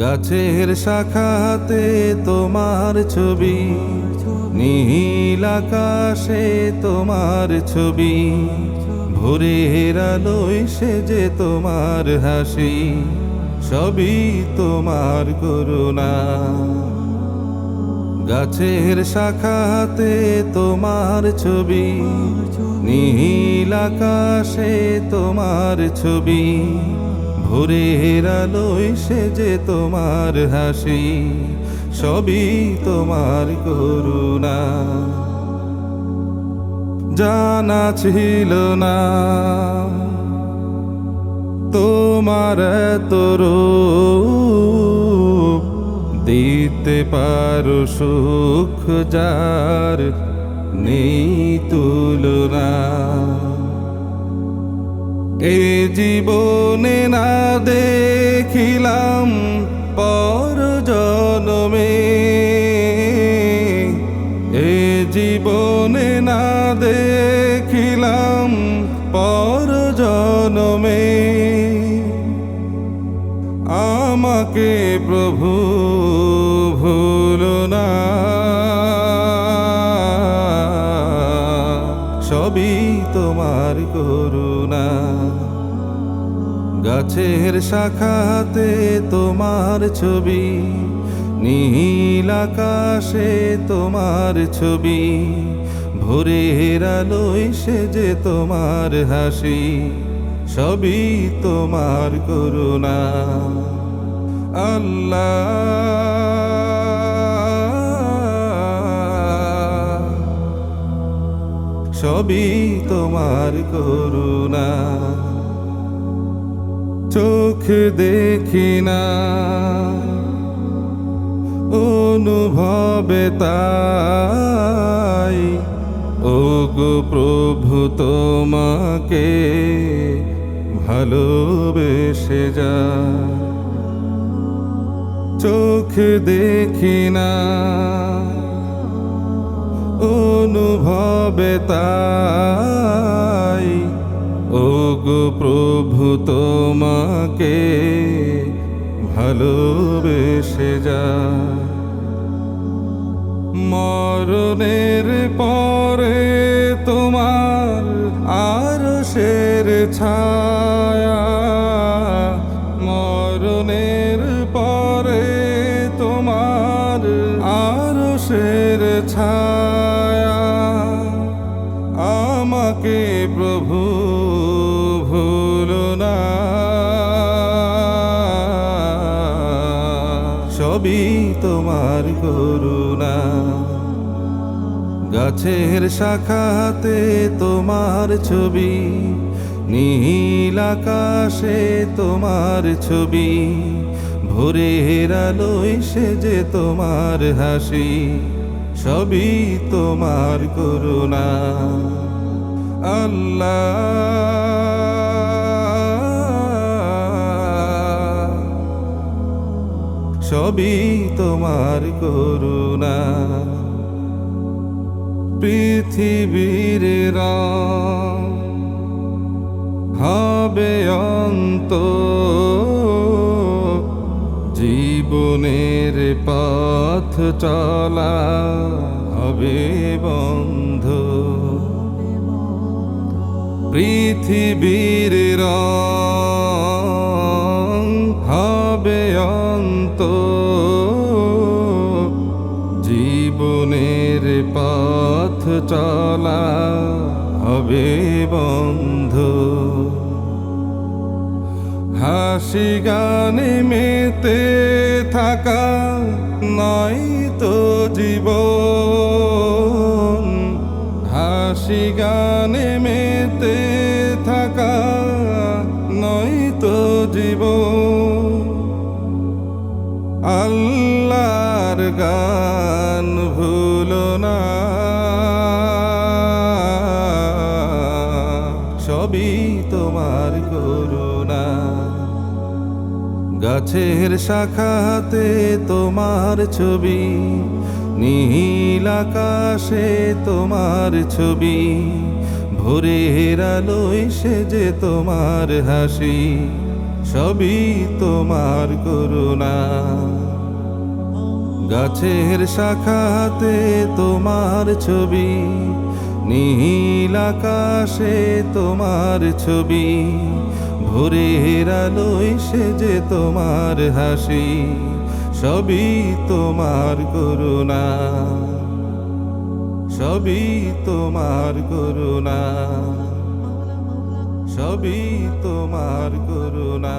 গাছের শাখাতে তোমার ছবি, নীল আকাশে তোমার ছবি ভোরে ভোরের আলোয় সেজে তোমার হাসি, সবই তোমার করুণা। গাছের শাখাতে তোমার ছবি, নীল আকাশে তোমার ছবি ভোরের আলোয় যে তোমার হাসি, সবই তোমার করুণা। জানা ছিল না তোমার তরূপ দিতে পারো সুখ যার নেই তুলনা। এ জীবনে দেখিলাম পর জনমে এ জীবনে না দেখিলাম পর জনমে আমাকে প্রভু ভুল না। সবই তোমার করুণা। গাছের শাখাতে তোমার ছবি, নীল আকাশে তোমার ছবি, ভোরের আলোয় সেজে তোমার হাসি, সবই তোমার করুণা। আল্লাহ, সবই তোমার করুণা। চোখ দেখি না। অনুভবে তাই ও গো প্রভু তোমাকে ভালোবেসে যা চোখ দেখি না। অনুভবে তাই গো প্রভু তোমাকে ভালোবেসে যা। মরণের পরে তোমার আর শের ছায়া। মরণের পরে তোমার আর শের ছায়া। তোমার করুণা। গাছের শাখাতে তোমার ছবি, নীল আকাশে তোমার ছবি, ভোরের আলোয় সেজে তোমার হাসি, সবই তোমার করুণা। আল্লাহ সবই তোমার করুণা। পৃথিবীর রং হবে অন্ত জীবনের পথ চলা হবে বন্ধ। পৃথিবীর রং হবে অন্ত পথ চলা হবে বন্ধু। হাসি গানে মেতে থাকা নয় তো জীবন। হাসি গানে মেতে থাকা নয় তো জীবন। আল্লাহর গান ভুলো না। সবই তোমার করুণা। গাছের শাখাতে তোমার ছবি, নীল আকাশে তোমার ছবি, ভোরের আলোয় সেজে তোমার হাসি, সবই তোমার করুণা। গাছের শাখাতে তোমার ছবি নীল আকাশে তোমার ছবি, ভোরের আলোয় সেজে তোমার হাসি, সবই তোমার করুণা, সবই তোমার করুণা, সবই তোমার করুণা।